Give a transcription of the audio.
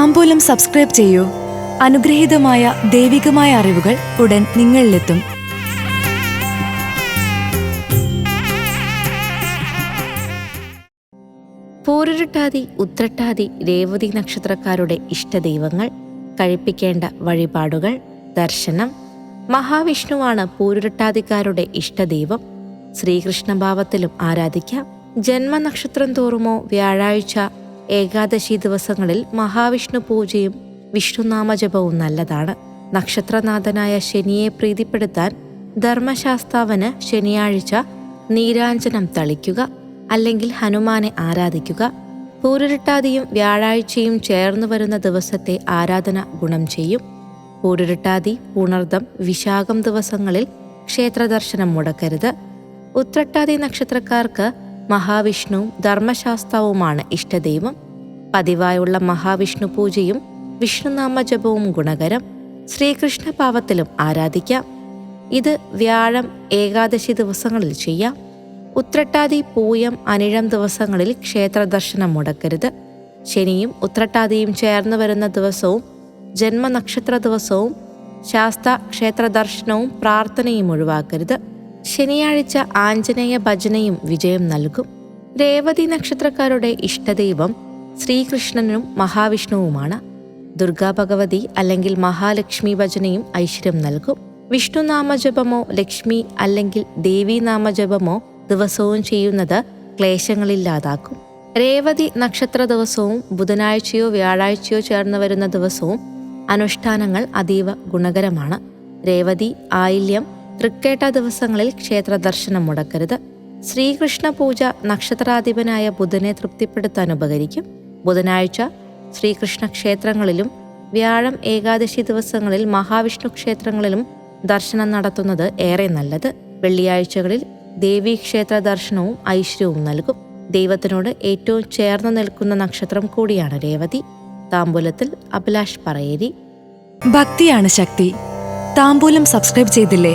താമ്പൂലം subscribe ചെയ്യൂ. അനുഗ്രഹീതമായ ദൈവികമായ അറിവുകൾ ഉടൻ നിങ്ങളിലെത്തും. പൂരുരുട്ടാതി ഉത്രട്ടാതി രേവതി നക്ഷത്രക്കാരുടെ ഇഷ്ടദൈവങ്ങൾ കഴിപ്പിക്കേണ്ട വഴിപാടുകൾ ദർശനം. മഹാവിഷ്ണുവാണ് പൂരുരുട്ടാതിക്കാരുടെ ഇഷ്ടദൈവം. ശ്രീകൃഷ്ണഭാവത്തിലും ആരാധിക്കാം. ജന്മനക്ഷത്രം തോറുമോ വ്യാഴാഴ്ച ഏകാദശി ദിവസങ്ങളിൽ മഹാവിഷ്ണു പൂജയും വിഷ്ണുനാമജപവും നല്ലതാണ്. നക്ഷത്രനാഥനായ ശനിയെ പ്രീതിപ്പെടുത്താൻ ധർമ്മശാസ്താവന് ശനിയാഴ്ച നീരാഞ്ജനം തളിക്കുക അല്ലെങ്കിൽ ഹനുമാനെ ആരാധിക്കുക പൂരുരുട്ടാതിയും വ്യാഴാഴ്ചയും ചേർന്നു വരുന്ന ദിവസത്തെ ആരാധന ഗുണം ചെയ്യും. പൂരുരുട്ടാതി പുണർദം വിശാഖം ദിവസങ്ങളിൽ ക്ഷേത്രദർശനം മുടക്കരുത്. ഉത്രട്ടാതി നക്ഷത്രക്കാർക്ക് മഹാവിഷ്ണുവും ധർമ്മശാസ്താവുമാണ് ഇഷ്ടദൈവം. പതിവായുള്ള മഹാവിഷ്ണു പൂജയും വിഷ്ണുനാമ ജപവും ഗുണകരം ശ്രീകൃഷ്ണ പാവത്തിലും ആരാധിക്കാം. ഇത് വ്യാഴം ഏകാദശി ദിവസങ്ങളിൽ ചെയ്യാം. ഉത്രട്ടാതി പൂയം അനിഴം ദിവസങ്ങളിൽ ക്ഷേത്ര ദർശനം മുടക്കരുത്. ശനിയും ഉത്രട്ടാതിയും ചേർന്ന് വരുന്ന ദിവസവും ജന്മനക്ഷത്ര ദിവസവും ശാസ്ത ക്ഷേത്ര ദർശനവും പ്രാർത്ഥനയും ഒഴിവാക്കരുത്. ശനിയാഴ്ച ആഞ്ജനേയ ഭജനയും വിജയം നൽകും. രേവതി നക്ഷത്രക്കാരുടെ ഇഷ്ടദൈവം ശ്രീകൃഷ്ണനും മഹാവിഷ്ണുവുമാണ്. ദുർഗാ ഭഗവതി അല്ലെങ്കിൽ മഹാലക്ഷ്മി ഭജനയും ഐശ്വര്യം നൽകും. വിഷ്ണുനാമജപമോ ലക്ഷ്മി അല്ലെങ്കിൽ ദേവീനാമജപമോ ദിവസവും ചെയ്യുന്നത് ക്ലേശങ്ങളില്ലാതാക്കും. രേവതി നക്ഷത്ര ദിവസവും ബുധനാഴ്ചയോ വ്യാഴാഴ്ചയോ ചേർന്ന് വരുന്ന ദിവസവും അനുഷ്ഠാനങ്ങൾ അതീവ ഗുണകരമാണ്. രേവതി ആയില്യം തൃക്കേട്ട ദിവസങ്ങളിൽ ക്ഷേത്ര ദർശനം മുടക്കരുത്. ശ്രീകൃഷ്ണ പൂജ നക്ഷത്രാധിപനായ ബുധനെ തൃപ്തിപ്പെടുത്താൻ ഉപകരിക്കും. ബുധനാഴ്ച ശ്രീകൃഷ്ണ ക്ഷേത്രങ്ങളിലും വ്യാഴം ഏകാദശി ദിവസങ്ങളിൽ മഹാവിഷ്ണു ക്ഷേത്രങ്ങളിലും ദർശനം നടത്തുന്നത് ഏറെ നല്ലത്. വെള്ളിയാഴ്ചകളിൽ ദേവീക്ഷേത്ര ദർശനവും ഐശ്വര്യവും നൽകും. ദൈവത്തിനോട് ഏറ്റവും ചേർന്ന് നിൽക്കുന്ന നക്ഷത്രം കൂടിയാണ് രേവതി. താമ്പൂലത്തിൽ അഭിലാഷ് പറയേരി. ഭക്തിയാണ് ശക്തി. താമ്പൂലം സബ്സ്ക്രൈബ് ചെയ്തില്ലേ?